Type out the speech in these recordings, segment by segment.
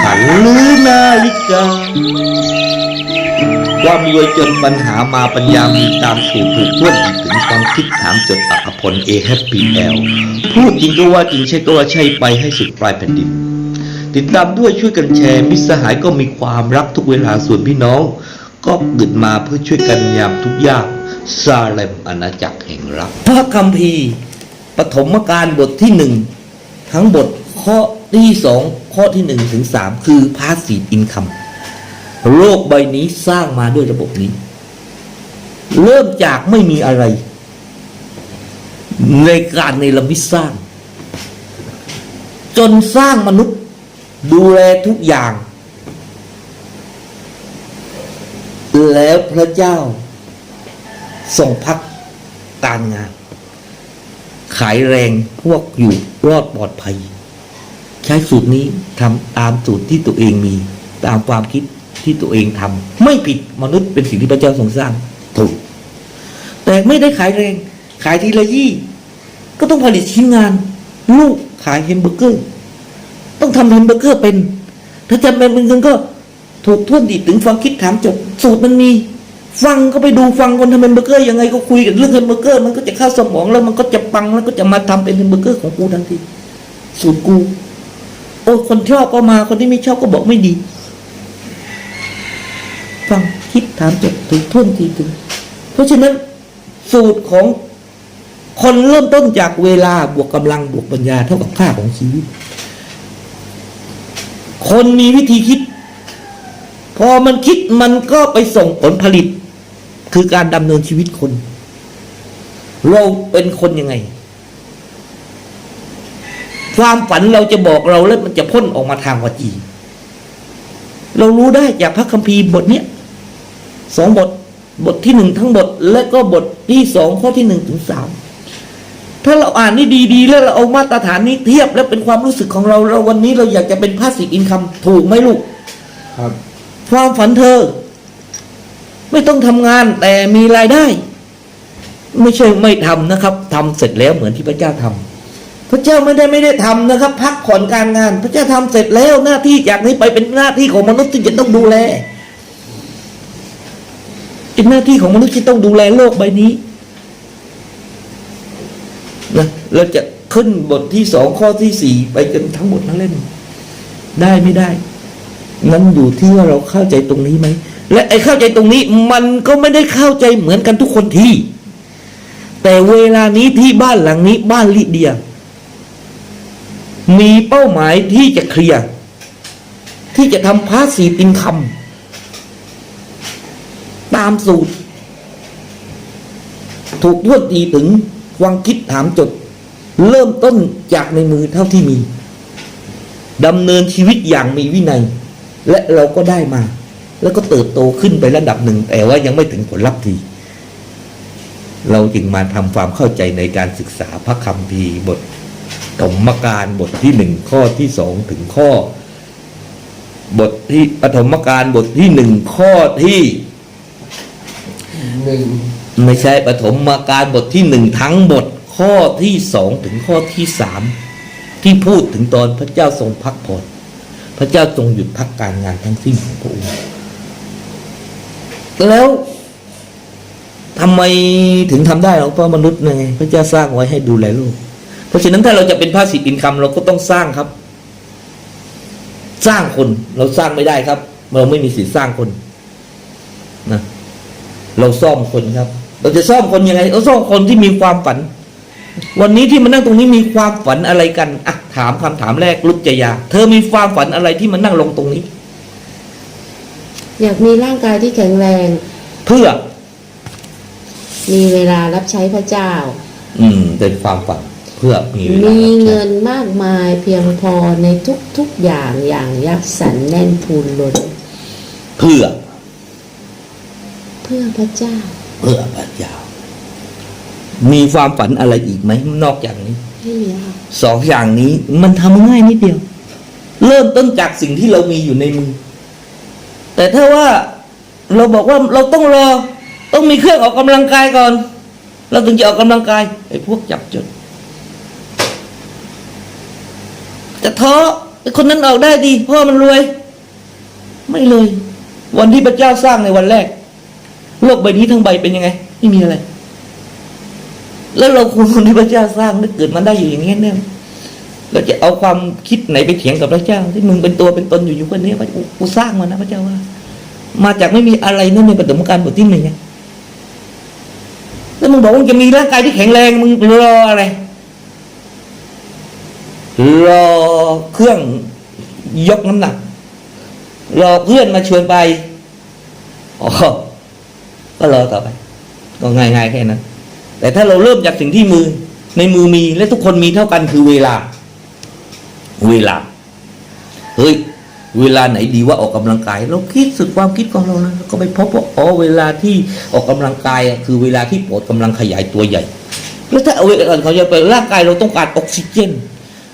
ขันหรือนาฬิกาความรวยจนปัญหามาปัญญามีตามสูตรถูกท่วนถึงความคิดถามจดอัพลเอแฮปปี้แอลพูดจริงก็ว่าจริงใช่ก็ว่าใช่ไปให้สุดปลายแผ่นดิน ติดตามด้วยช่วยกันแชร์ มิตรสหายก็มีความรักทุกเวลาส่วนพี่น้อง ก็เกิดมาเพื่อช่วยกันยามทุกยากซาเลมอาณาจักรแห่งรักพระคัมภีร์ปฐมกาลบทที่หนึ่งทั้งบทข้อ ที่สองข้อที่หนึ่งถึงสามคือ passive income โลกใบนี้สร้างมาด้วยระบบนี้ เริ่มจากไม่มีอะไร ในการในละมิสร้าง จนสร้างมนุษย์ดูแลทุกอย่าง แล้วพระเจ้าทรงพักการงาน ขายแรงพวกอยู่รอดปลอดภัย ใช้สูตรนี้ทำตามสูตรที่ตัวเองมี ตามความคิดที่ตัวเองทำไม่ผิดมนุษย์เป็นสิ่งที่พระเจ้าทรงสร้างถูก แต่ไม่ได้ขายแรง ขายทีละยี่ ก็ต้องผลิตชิ้นงาน ลูกขายแฮมเบอร์เกอร์ ต้องทำแฮมเบอร์เกอร์เป็น ถ้าจำเป็นเป็นคนก็ถูกท่วนดีดถึงฟังคิดถามจบสูตรมันมี ฟังก็ไปดูฟังคนทำแฮมเบอร์เกอร์ยังไงก็คุยกันเรื่องแฮมเบอร์เกอร์มันก็จะเข้าสมองแล้วมันก็จะปังแล้วก็จะมาทำเป็นแฮมเบอร์เกอร์ของกูทันทีสูตรกูโอ้คนชอบก็มาคนที่ไม่ชอบก็บอกไม่ดี ฟังคิดถามจบถึงท่วนทีถึง เพราะฉะนั้นสูตรของคนเริ่มต้นจากเวลาบวกกำลังบวกปัญญาเท่ากับค่าของชีวิต คนมีวิธีคิด พอมันคิดมันก็ไปส่งผลผลิต คือการดำเนินชีวิตคน เราเป็นคนยังไง ความฝันเราจะบอกเราแล้วมันจะพ่นออกมาทางวาจี เรารู้ได้จากพระคัมภีร์บทเนี้ยสองบทบทที่หนึ่งทั้งบท และก็บทที่สองข้อที่หนึ่งถึงสามถ้าเราอ่านนี่ดีๆ แล้วเราเอามาตรฐานนี้เทียบแล้วเป็นความรู้สึกของเราเราวันนี้เราอยากจะเป็นพาสซีฟอินคัมถูกไหมลูกครับ ความฝันเธอ ไม่ต้องทำงานแต่มีรายได้ ไม่ใช่ไม่ทำนะครับทำเสร็จแล้วเหมือนที่พระเจ้าทำ พระเจ้าไม่ได้ไม่ได้ทำนะครับ พักผ่อนการงาน พระเจ้าทำเสร็จแล้วหน้าที่จากนี้ไปเป็นหน้าที่ของมนุษย์ที่จะต้องดูแลเป็นหน้าที่ของมนุษย์ที่ต้องดูแลโลกใบนี้นะเราจะขึ้นบทที่สองข้อที่สี่ไปจนทั้งหมดทั้งเล่มได้ไม่ได้ นั้นอยู่ที่ว่าเราเข้าใจตรงนี้ไหมและไอ้เข้าใจตรงนี้มันก็ไม่ได้เข้าใจเหมือนกันทุกคนที่ แต่เวลานี้ที่บ้านหลังนี้บ้านลิเดีย มีเป้าหมายที่จะเคลียร์ ที่จะทำพาสซีฟอินคัมตามสูตร ถูกทวดตีถึงวังคิดถามจด เริ่มต้นจากในมือเท่าที่มีดำเนินชีวิตอย่างมีวินัย และเราก็ได้มา แล้วก็เติบโตขึ้นไประดับหนึ่ง แต่ว่ายังไม่ถึงผลลัพธ์ที เราจึงมาทำความเข้าใจในการศึกษาพระคัมภีบท ธรรมการบทที่หนึ่งข้อที่สองถึงข้อ บทที่ปฐมกาลบทที่หนึ่งข้อที่หนึ่งไม่ใช่ปฐมกาลบทที่หนึ่งทั้งบทข้อที่สองถึงข้อที่สามที่พูดถึงตอนพระเจ้าทรงพักผ่อนพระเจ้าทรงหยุดพักการงานทั้งสิ้นของพระองค์แล้วทำไมถึงทำได้หรอเพราะมนุษย์ไงพระเจ้าสร้างไว้ให้ดูแลโลก เพราะฉะนั้นถ้าเราจะเป็นภาษีอินคำเราก็ต้องสร้างครับ สร้างคนเราสร้างไม่ได้ครับ เราไม่มีสิทธิ์สร้างคนนะเราซ่อมคนครับ เราจะซ่อมคนยังไงเราซ่อมคนที่มีความฝัน วันนี้ที่มานั่งตรงนี้มีความฝันอะไรกันอะถามคำถามแรกลุจยา เธอมีความฝันอะไรที่มานั่งลงตรงนี้ อยากมีร่างกายที่แข็งแรง เพื่อ มีเวลารับใช้พระเจ้า อืมเป็นความฝัน เพื่อมีเวลามีรับใช้เงินมากมายเพียงพอในทุกๆอย่างอย่างยักษ์สันแน่นพูนล้นเพื่อ เพื่อพระเจ้า เพื่อพระเจ้า มีความฝันอะไรอีกไหมนอกจากนี้ให้มีค่ะสองอย่างนี้มันทำง่ายนิดเดียว เริ่มต้นจากสิ่งที่เรามีอยู่ในมือ แต่ถ้าว่าเราบอกว่าเราต้องรอ ต้องมีเครื่องออกกำลังกายก่อน เราถึงจะออกกำลังกายไอ้พวกจับจด จะท้อคนนั้นออกได้ดีพราะมันรวย ไม่เลย วันที่พระเจ้าสร้างในวันแรก โลกใบนี้ทั้งใบเป็นยังไง ไม่มีอะไร แล้วเราควรคนที่พระเจ้าสร้างนึกเกิดมาได้อยู่อย่างนี้เนี่ยเราจะเอาความคิดไหนไปเถียงกับพระเจ้า ที่มึงเป็นตัวเป็นตนอยู่อยู่คนนี้ว่ากูสร้างมันนะพระเจ้าว่า มาจากไม่มีอะไรนั่นในปฐมกาลบทที่หนึ่งแล้วมึงบอกว่าจะมีร่างกายที่แข็งแรงมึงรออะไร รอเครื่องยกน้ำหนัก รอเพื่อนมาชวนไปอ๋อก็รอต่อไป ก็ง่ายๆแค่นั้น แต่ถ้าเราเริ่มจากสิ่งที่มือ ในมือมีและทุกคนมีเท่ากันคือเวลา เวลา เฮ้ย เวลาไหนดีว่าออกกำลังกาย เราคิดสุดความคิดของเรานะก็ไปพบว่าอ๋อเวลาที่ออกกำลังกายคือเวลาที่ปอดกำลังขยายตัวใหญ่ แล้วถ้าเอาเวลาเขาจะไปร่างกายเราต้องการออกซิเจน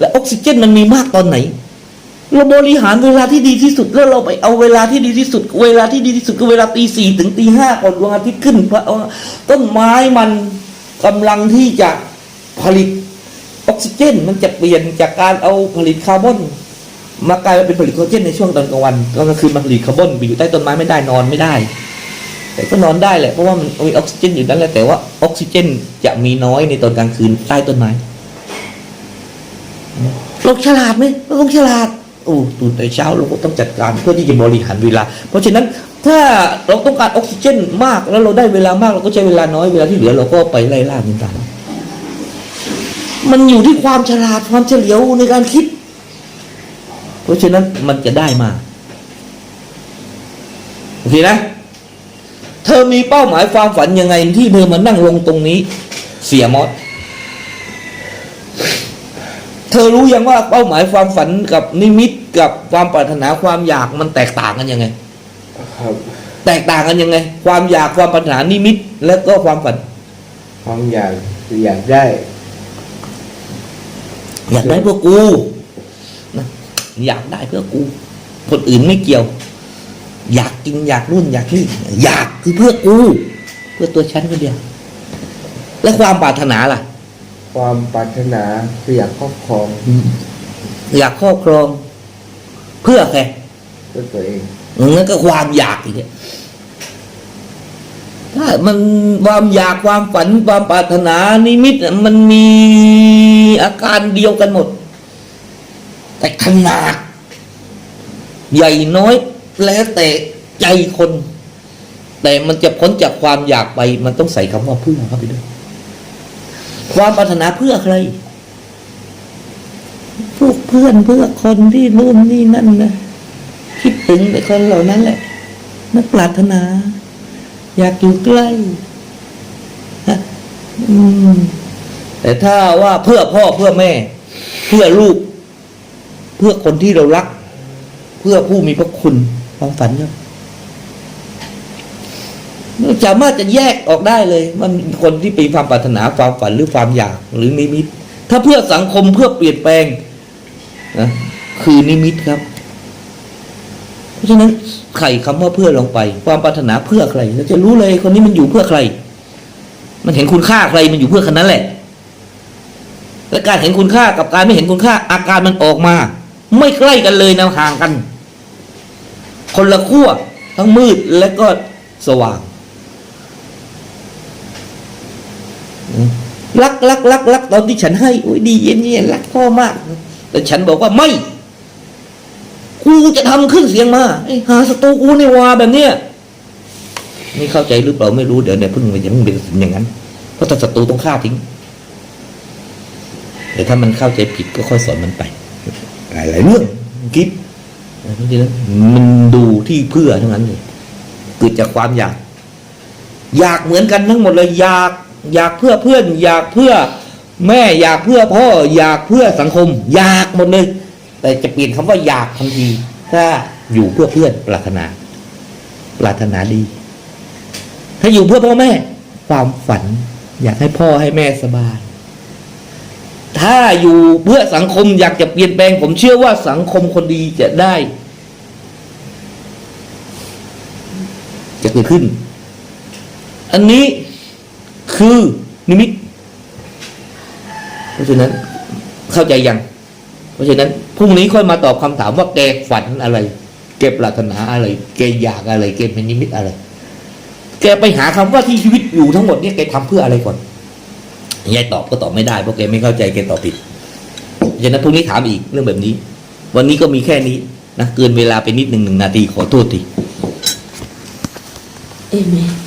และออกซิเจนมันมีมากตอนไหน เราบริหารเวลาที่ดีที่สุดแล้วเราไปเอาเวลาที่ดีที่สุด เวลาที่ดีที่สุดคือเวลาตีสี่ถึงตีห้าก่อนดวงอาทิตย์ขึ้นเพราะต้นไม้มันกำลังที่จะผลิตออกซิเจน มันจะเปลี่ยนจากการเอาผลิตคาร์บอนมากลายเป็นผลิตคอลลาเจนในช่วงตอนกลางวันตอนกลางคืนมาผลิตคาร์บอนไปอยู่ใต้ต้นไม้ไม่ได้นอนไม่ได้ แต่ก็นอนได้แหละเพราะว่ามันมีออกซิเจนอยู่นั่นแหละแต่ว่าออกซิเจนจะมีน้อยในตอนกลางคืนใต้ต้นไม้ เราฉลาดไหมเราต้องฉลาดโอ้ตื่นแต่เช้าเราก็ต้องจัดการเพื่อที่จะบริหารเวลา เพราะฉะนั้นถ้าเราต้องการออกซิเจนมากแล้วเราได้เวลามากเราก็ใช้เวลาน้อยเวลาที่เหลือเราก็ไปไล่ล่ามันตามมันอยู่ที่ความฉลาดความเฉลียวในการคิด เพราะฉะนั้นมันจะได้มาโอเคนะ เธอมีเป้าหมายความฝันยังไงที่เธอมานั่งลงตรงนี้ เสียมอส เธอรู้ยังว่าเป้าหมายความฝันกับนิมิตกับความปรารถนาความอยากมันแตกต่างกันยังไง ครับ แตกต่างกันยังไง ความอยากความปรารถนานิมิต แล้วก็ความฝัน ความอยากคืออยากได้ อยากได้เพื่อกูนะอยากได้เพื่อกูคนอื่นไม่เกี่ยว อยากกินอยากรุ่นอยากนี่อยากคือเพื่อกู เพื่อตัวฉันคนเดียว และความปรารถนาล่ะ ความปรารถนาคืออยากครอบครอง อยากครอบครอง เพื่อใครด้วยตัวเองนั่นก็ความอยากอีกเนี่ยถ้ามันความอยากความฝันความปรารถนานิมิตน่ะมันมีอาการเดียวกันหมด แต่ขนาด ใหญ่น้อยแล้วแต่ใจคน แต่มันจะพ้นจากความอยากไป มันต้องใส่คำว่าเพื่อเข้าไปด้วย ความปรารถนาเพื่อใคร พวกเพื่อนเพื่อคนที่นู่นนี่นั่นนะคิดถึงแต่คนเหล่านั้นแหละ นักปรารถนา อยากอยู่ใกล้แต่ถ้าว่าเพื่อพ่อเพื่อแม่ เพื่อลูก เพื่อคนที่เรารัก เพื่อผู้มีพระคุณความฝันครับเรา สามารถจะแยกออกได้เลย มันคนที่มีความปรารถนาความฝันหรือความอยากหรือนิมิต ถ้าเพื่อสังคมเพื่อเปลี่ยนแปลงนะคือนิมิตครับ เพราะฉะนั้นไข่คำว่าเพื่อลงไป ความปรารถนาเพื่อใครเราจะรู้เลยคนนี้มันอยู่เพื่อใคร มันเห็นคุณค่าใครมันอยู่เพื่อคนนั้นแหละ และการเห็นคุณค่ากับการไม่เห็นคุณค่า อาการมันออกมา ไม่ใกล้กันเลยนะห่างกัน คนละขั้วทั้งมืดและก็สว่างอืม รักรักรักรักตอนที่ฉันให้โอ้ยดีเย็นเย็นรักพ่อมาก แต่ฉันบอกว่าไม่ กูจะทำขึ้นเสียงมาไอ้หาศัตรูกูในวาแบบเนี้ยนี่เข้าใจหรือเปล่าไม่รู้เดี๋ยวเนี่ยพิ่งมันจะมึงเป็นอย่างนั้น เพราะถ้าศัตรูต้องฆ่าทิ้งแต่ถ้ามันเข้าใจผิดก็ค่อยสอนมันไป หลายหลายเรื่องคิดเพราะฉะนั้นมันดูที่เพื่อทั้งนั้นเลยเกิดจากความอยาก อยากเหมือนกันทั้งหมดเลยอยาก อยากเพื่อเพื่อน อยากเพื่อแม่อยากเพื่อพ่อ อยากเพื่อสังคม อยากหมดเลย แต่จะเปลี่ยนคำว่าอยากทันที ถ้าอยู่เพื่อเพื่อนปรารถนา ปรารถนาดี ถ้าอยู่เพื่อพ่อแม่ ความฝัน อยากให้พ่อให้แม่สบาย ถ้าอยู่เพื่อสังคม อยากจะเปลี่ยนแปลง ผมเชื่อว่าสังคมคนดีจะได้ จะเกิดขึ้น อันนี้ คือนิมิต เพราะฉะนั้นเข้าใจยัง เพราะฉะนั้นพรุ่งนี้ค่อยมาตอบคำถามว่าแกฝันอะไร แกปรารถนาอะไร แกอยากอะไร แกเป็นนิมิตอะไร แกไปหาคำว่าที่ชีวิตอยู่ทั้งหมดเนี่ยแกทำเพื่ออะไรก่อนยายตอบก็ตอบไม่ได้เพราะแกไม่เข้าใจแกตอบผิดเพราะฉะนั้นพรุ่งนี้ถามอีกเรื่องแบบนี้ วันนี้ก็มีแค่นี้นะเกินเวลาไปนิดหนึ่งหนึ่งนาทีขอโทษทีเอเมน